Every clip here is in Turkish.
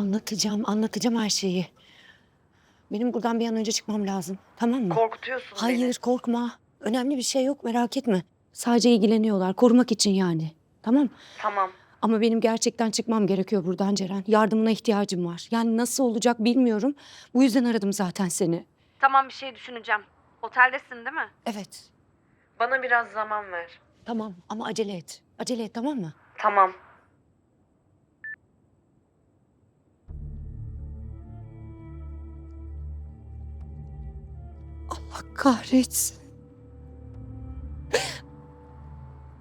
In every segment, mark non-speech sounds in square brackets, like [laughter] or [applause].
Anlatacağım, anlatacağım her şeyi. Benim buradan bir an önce çıkmam lazım. Tamam mı? Korkutuyorsun Hayır, korkma. Önemli bir şey yok, merak etme. Sadece ilgileniyorlar, korumak için yani. Tamam Tamam. Ama benim gerçekten çıkmam gerekiyor buradan Ceren. Yardımına ihtiyacım var. Yani nasıl olacak bilmiyorum. Bu yüzden aradım zaten seni. Tamam bir şey düşüneceğim. Oteldesin değil mi? Evet. Bana biraz zaman ver. Tamam ama acele et. Acele et tamam mı? Tamam. Allah kahretsin.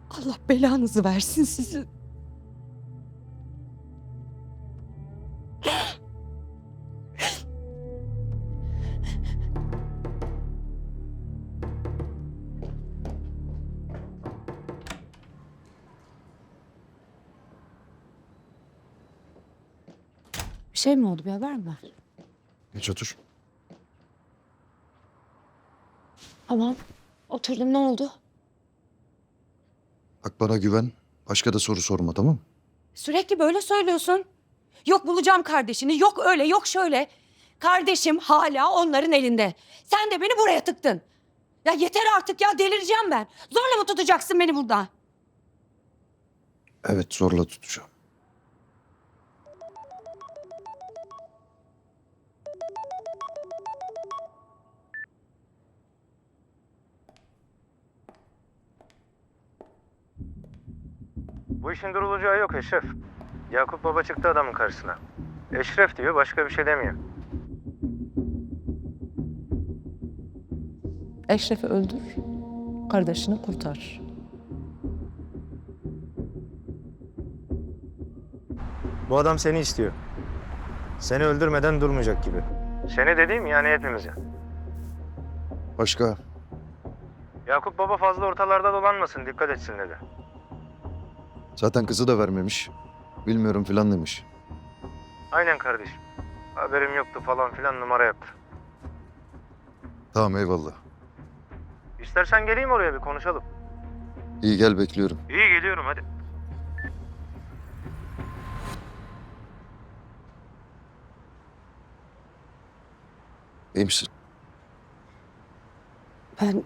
Allah belanızı versin sizin. Bir şey mi oldu? Bir haber mi var? Geç otur. Tamam. Oturdum. Ne oldu? Bak bana güven. Başka da soru sorma tamam mı? Sürekli böyle söylüyorsun. Yok bulacağım kardeşini, yok öyle, yok şöyle. Kardeşim hala onların elinde. Sen de beni buraya tıktın. Ya yeter artık ya delireceğim ben. Zorla mı tutacaksın beni burada? Evet zorla tutacağım. Bu işin durulacağı yok Eşref. Yakup Baba çıktı adamın karşısına. Eşref diyor başka bir şey demiyor. Eşref'i öldür, kardeşini kurtar. Bu adam seni istiyor. Seni öldürmeden durmayacak gibi. Seni dediğim yani hepimizi. Başka? Yakup Baba fazla ortalarda dolanmasın dikkat etsin dedi. Zaten kızı da vermemiş. Bilmiyorum filan demiş. Aynen kardeşim. Haberim yoktu falan filan numara yaptı. Tamam eyvallah. İstersen geleyim oraya bir konuşalım. İyi gel bekliyorum. İyi geliyorum hadi. İyi misin? Ben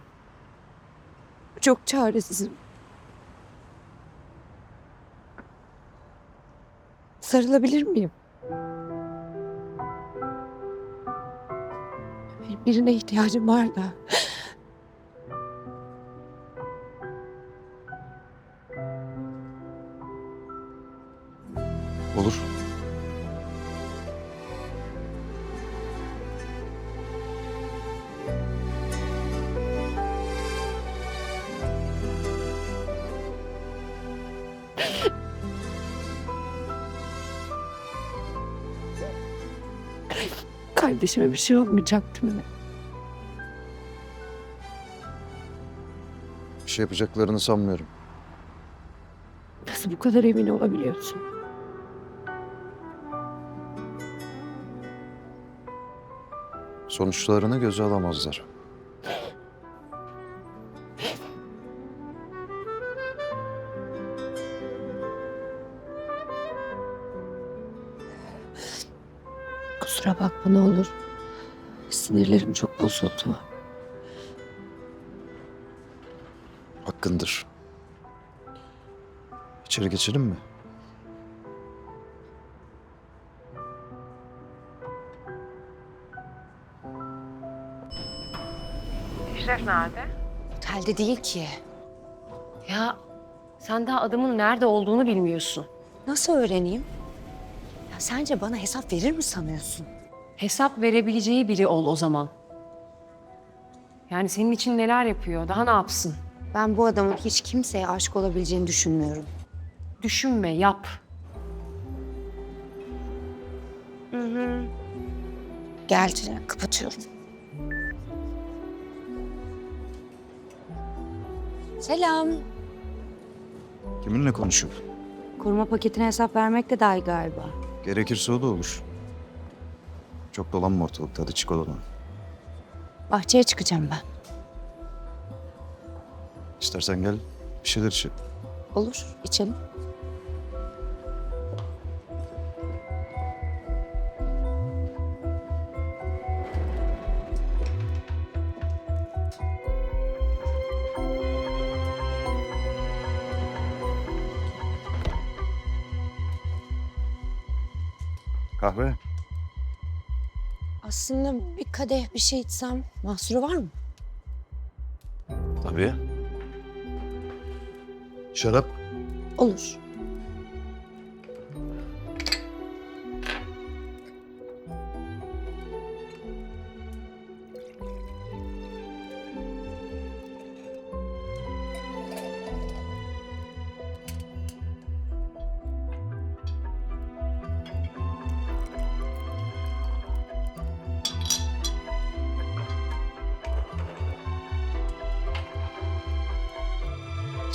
çok çaresizim. Sarılabilir miyim? Bir- Birine ihtiyacım var da. Kardeşime bir şey olmayacak değil mi? Bir şey yapacaklarını sanmıyorum. Nasıl bu kadar emin olabiliyorsun? Sonuçlarını göze alamazlar. Ne olur. Sinirlerim çok bozuldu. Hakkındır. İçeri geçelim mi? Eşref nerede? Otelde değil ki. Ya sen daha adamın nerede olduğunu bilmiyorsun. Nasıl öğreneyim? Ya sence bana hesap verir mi sanıyorsun? Hesap verebileceği biri ol o zaman. Yani senin için neler yapıyor, daha ne yapsın? Ben bu adamın hiç kimseye aşık olabileceğini düşünmüyorum. Düşünme, yap. Gel Ceren, kapatıyorum. Selam. Kiminle konuşuyor? Koruma paketine hesap vermek de dahil galiba. Gerekirse o da olur. Çok dolanma ortalıkta. Hadi çık odadan. Bahçeye çıkacağım ben. İstersen gel bir şeyler içelim. Olur, içelim. Kahve. Aslında bir kadeh bir şey içsem mahsuru var mı? Tabii. Şarap? Olur.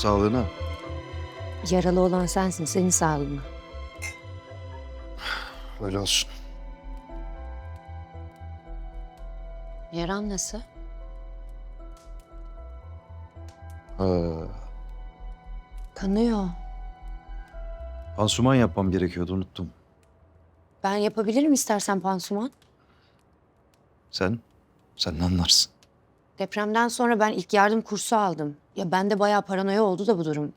Sağlığına. Yaralı olan sensin, senin sağlığına. Öyle olsun. Yaran nasıl? Ha, Kanıyor. pansuman yapmam gerekiyordu unuttum. Ben yapabilirim istersen pansuman. Sen? Sen ne anlarsın? Depremden sonra ben ilk yardım kursu aldım. Ya bende bayağı paranoya oldu da bu durum.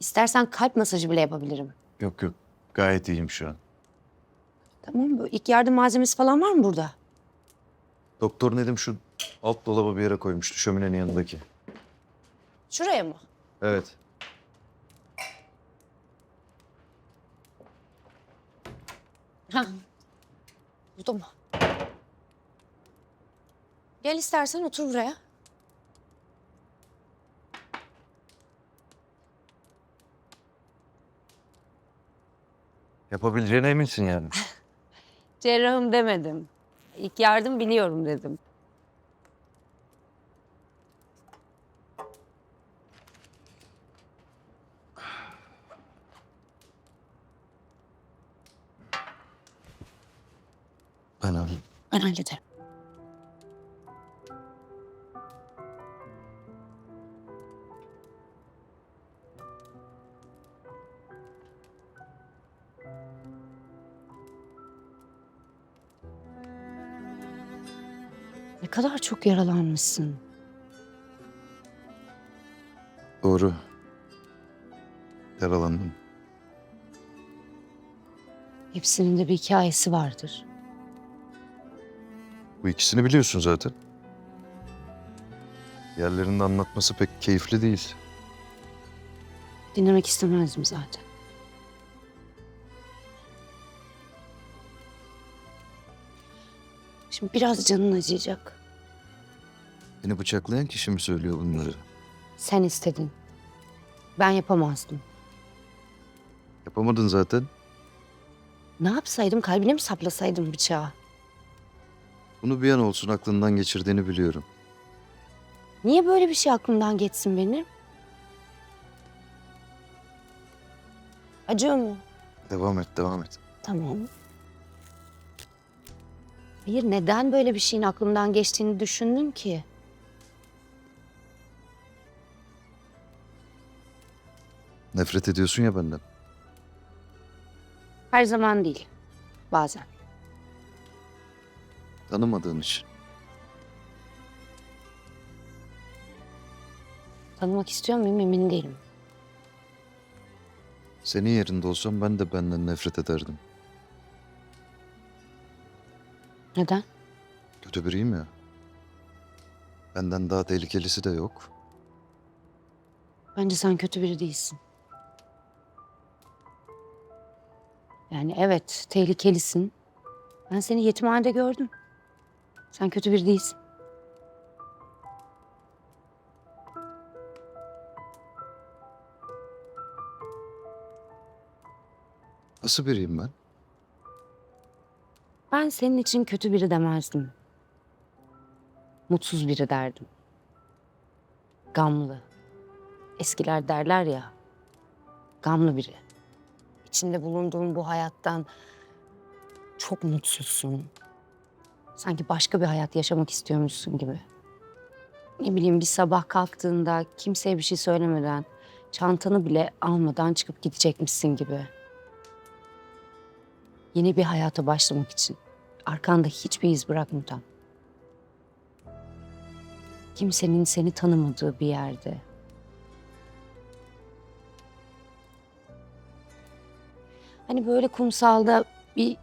İstersen kalp masajı bile yapabilirim. Yok yok. Gayet iyiyim şu an. Tamam mı? İlk yardım malzemesi falan var mı burada? Doktor Nedim şu alt dolaba bir yere koymuştu şöminenin yanındaki. Şuraya mı? Evet. Ha. Gel istersen otur buraya. Yapabileceğine eminsin yani. [laughs] Cerrahım demedim. İlk yardım biliyorum dedim. Ben alayım. Ben hallederim. Kadar çok yaralanmışsın. Doğru. Yaralandım. Hepsinin de bir hikayesi vardır. Bu ikisini biliyorsun zaten. Yerlerinde anlatması pek keyifli değil. Dinlemek istemezdim zaten. Şimdi biraz canın acıyacak. Beni bıçaklayan kişi mi söylüyor bunları? Sen istedin. Ben yapamazdım. Yapamadın zaten. Ne yapsaydım? Kalbine mi saplasaydım bıçağı? Bunu bir an olsun aklından geçirdiğini biliyorum. Niye böyle bir şey aklımdan geçsin benim? Acıyor mu? Devam et, devam et. Tamam. Hayır, neden böyle bir şeyin aklımdan geçtiğini düşündün ki? Nefret ediyorsun ya benden. Her zaman değil. Bazen. Tanımadığın için. Tanımak istiyor muyum emin değilim. Senin yerinde olsam ben de benden nefret ederdim. Neden? Kötü biriyim ya. Benden daha tehlikelisi de yok. Bence sen kötü biri değilsin. Yani evet tehlikelisin. Ben seni yetimhanede gördüm. Sen kötü biri değilsin. Nasıl biriyim ben? Ben senin için kötü biri demezdim. Mutsuz biri derdim. Gamlı. Eskiler derler ya. Gamlı biri. İçinde bulunduğun bu hayattan çok mutsuzsun. Sanki başka bir hayat yaşamak istiyormuşsun gibi. Ne bileyim bir sabah kalktığında kimseye bir şey söylemeden, çantanı bile almadan çıkıp gidecekmişsin gibi. Yeni bir hayata başlamak için. Arkanda hiçbir iz bırakmadan. Kimsenin seni tanımadığı bir yerde. Hani böyle kumsalda bir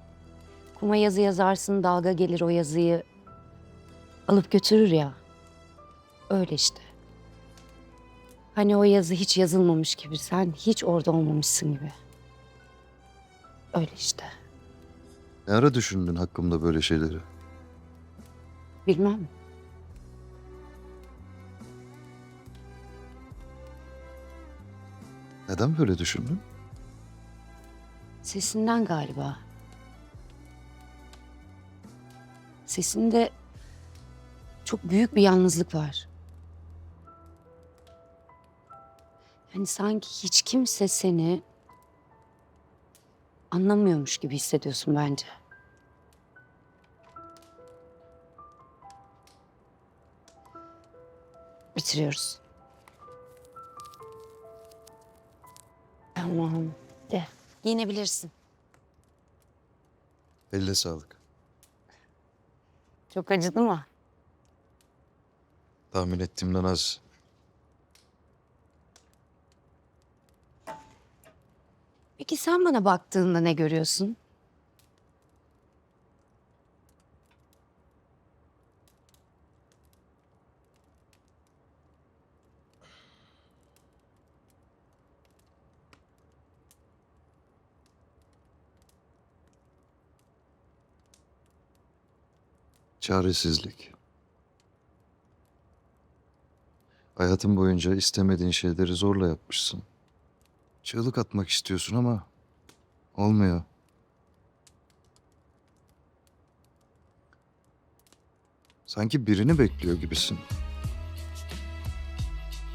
Kuma yazı yazarsın dalga gelir o yazıyı alıp götürür ya. Öyle işte. Hani o yazı hiç yazılmamış gibi sen hiç orada olmamışsın gibi. Öyle işte. Ne ara düşündün hakkımda böyle şeyleri? Bilmem. Neden böyle düşündün? Sesinden galiba. Sesinde çok büyük bir yalnızlık var. Yani sanki hiç kimse seni anlamıyormuş gibi hissediyorsun bence. Bitiriyoruz. Tamam. De. Giyinebilirsin. Elle sağlık. Çok acıdı mı? Tahmin ettiğimden az. Peki sen bana baktığında ne görüyorsun? Çaresizlik. Hayatın boyunca istemediğin şeyleri zorla yapmışsın. Çığlık atmak istiyorsun ama olmuyor. Sanki birini bekliyor gibisin.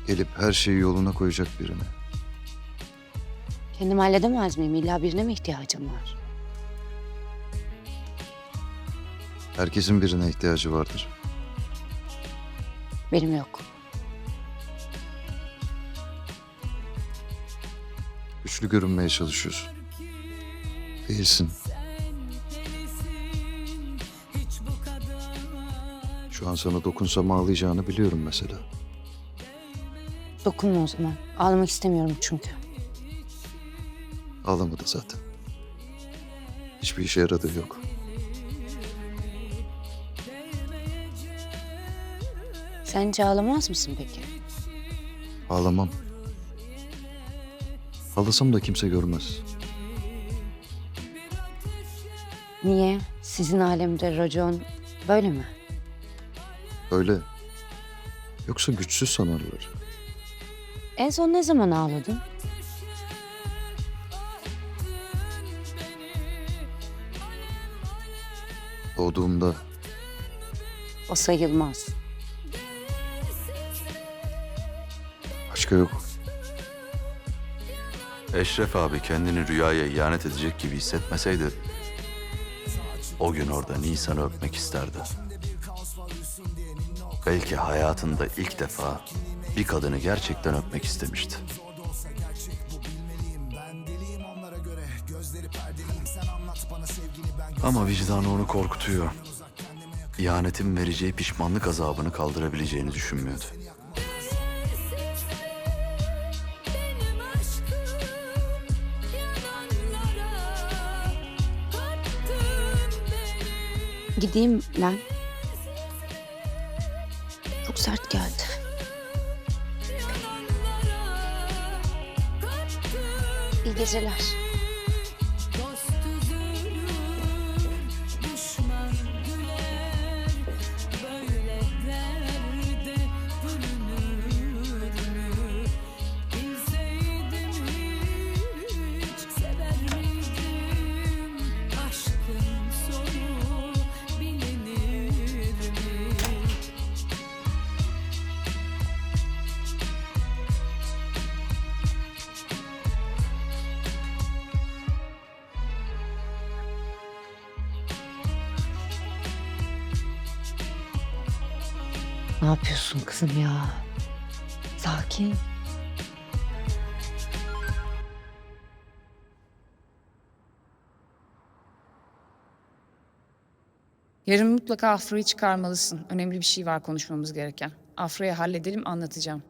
Gelip her şeyi yoluna koyacak birini. Kendim halledemez miyim? İlla birine mi ihtiyacım var? Herkesin birine ihtiyacı vardır. Benim yok. Güçlü görünmeye çalışıyorsun. Değilsin. Şu an sana dokunsam ağlayacağını biliyorum mesela. Dokunma o zaman. Ağlamak istemiyorum çünkü. Ağlamadı zaten. Hiçbir işe yaradığı yok. Sence ağlamaz mısın peki? Ağlamam. Ağlasam da kimse görmez. Niye? Sizin alemde racon böyle mi? Öyle. Yoksa güçsüz sanarlar. En son ne zaman ağladın? Doğduğumda O sayılmaz. Başka yok. Eşref abi kendini rüyaya ihanet edecek gibi hissetmeseydi o gün orada Nisan'ı öpmek isterdi. Belki hayatında ilk defa bir kadını gerçekten öpmek istemişti. Ama vicdanı onu korkutuyor. İhanetin vereceği pişmanlık azabını kaldırabileceğini düşünmüyordu. Gideyim ben. Çok sert geldi. İyi geceler. Ne yapıyorsun kızım ya? Sakin. Yarın mutlaka Afro'yu çıkarmalısın. Önemli bir şey var konuşmamız gereken. Afro'yu halledelim anlatacağım.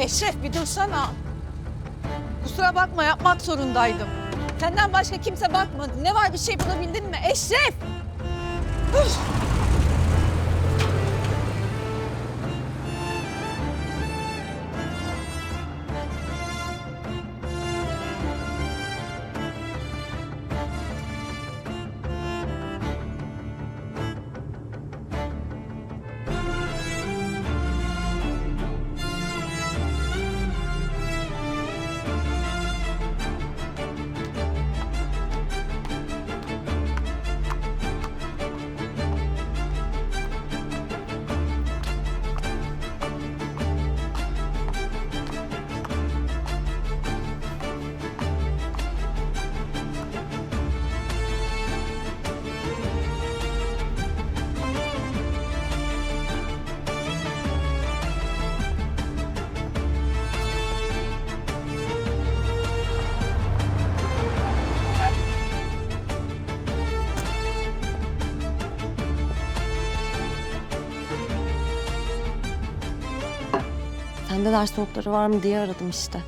Eşref bir dursana. Kusura bakma yapmak zorundaydım. Senden başka kimse bakmadı. Ne var bir şey bulabildin mi? Eşref! Üf! Sende ders notları var mı diye aradım işte.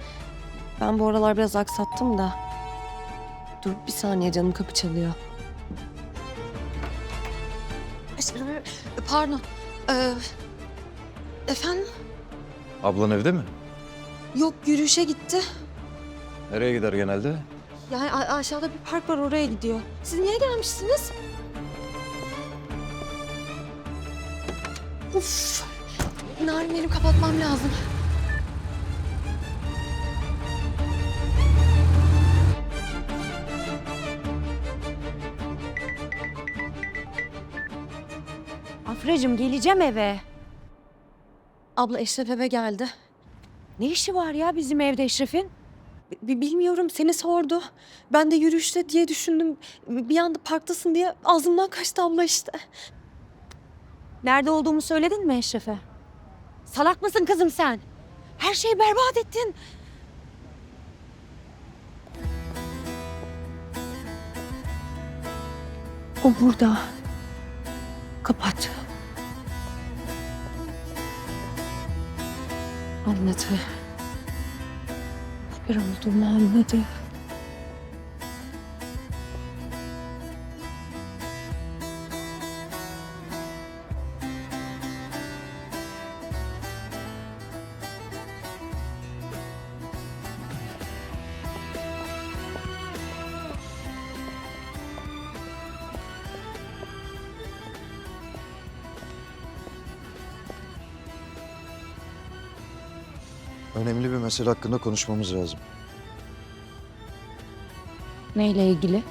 Ben bu aralar biraz aksattım da. Dur bir saniye canım kapı çalıyor. Pardon. Ee, efendim? Ablan evde mi? Yok yürüyüşe gitti. Nereye gider genelde? Yani aşağıda bir park var oraya gidiyor. Siz niye gelmişsiniz? Uf. Narin benim kapatmam lazım. Afracığım geleceğim eve. Abla Eşref eve geldi. Ne işi var ya bizim evde Eşref'in? Bi- Bilmiyorum seni sordu. Ben de yürüyüşte diye düşündüm. Bir anda parktasın diye ağzımdan kaçtı abla işte. Nerede olduğumu söyledin mi Eşref'e? Salak mısın kızım sen? Her şeyi berbat ettin. O burada. Kapat. Anladı. Bir olduğumu anladı. Mesele hakkında konuşmamız lazım. Neyle ilgili?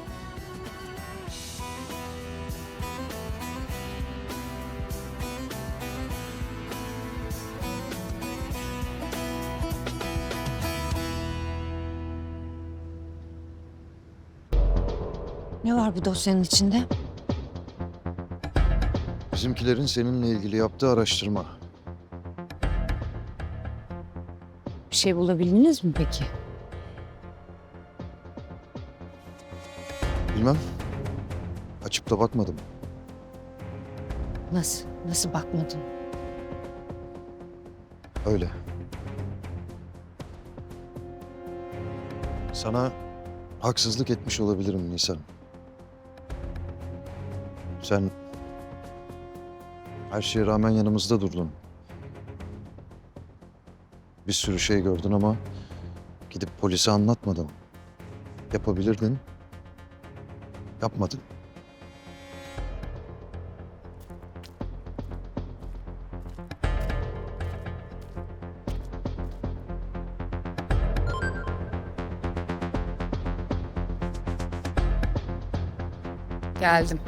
Ne var bu dosyanın içinde? Bizimkilerin seninle ilgili yaptığı araştırma. Şey bulabildiniz mi peki? Bilmem. Açıp da bakmadım. Nasıl? Nasıl bakmadın? Öyle. Sana haksızlık etmiş olabilirim Nisan. Sen her şeye rağmen yanımızda durdun. Bir sürü şey gördün ama gidip polise anlatmadın. Yapabilirdin. Yapmadın. Geldim.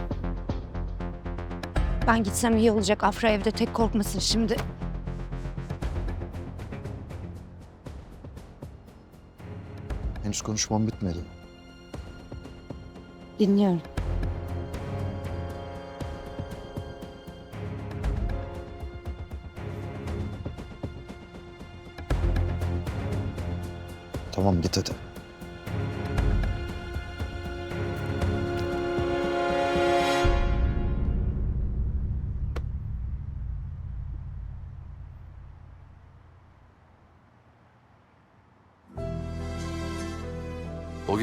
Ben gitsem iyi olacak. Afra evde tek korkmasın şimdi. Henüz konuşmam bitmedi. Dinliyorum. Tamam git hadi.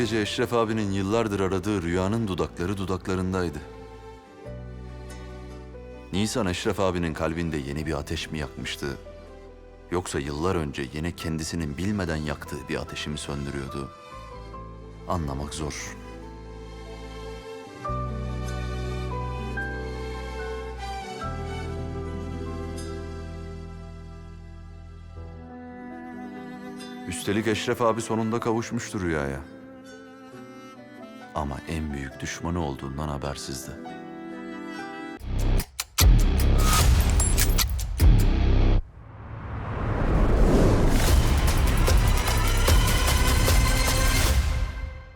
Gece Eşref abinin yıllardır aradığı rüyanın dudakları dudaklarındaydı. Nisan Eşref abinin kalbinde yeni bir ateş mi yakmıştı? Yoksa yıllar önce yine kendisinin bilmeden yaktığı bir ateşi mi söndürüyordu? Anlamak zor. Üstelik Eşref abi sonunda kavuşmuştu rüyaya. Ama en büyük düşmanı olduğundan habersizdi.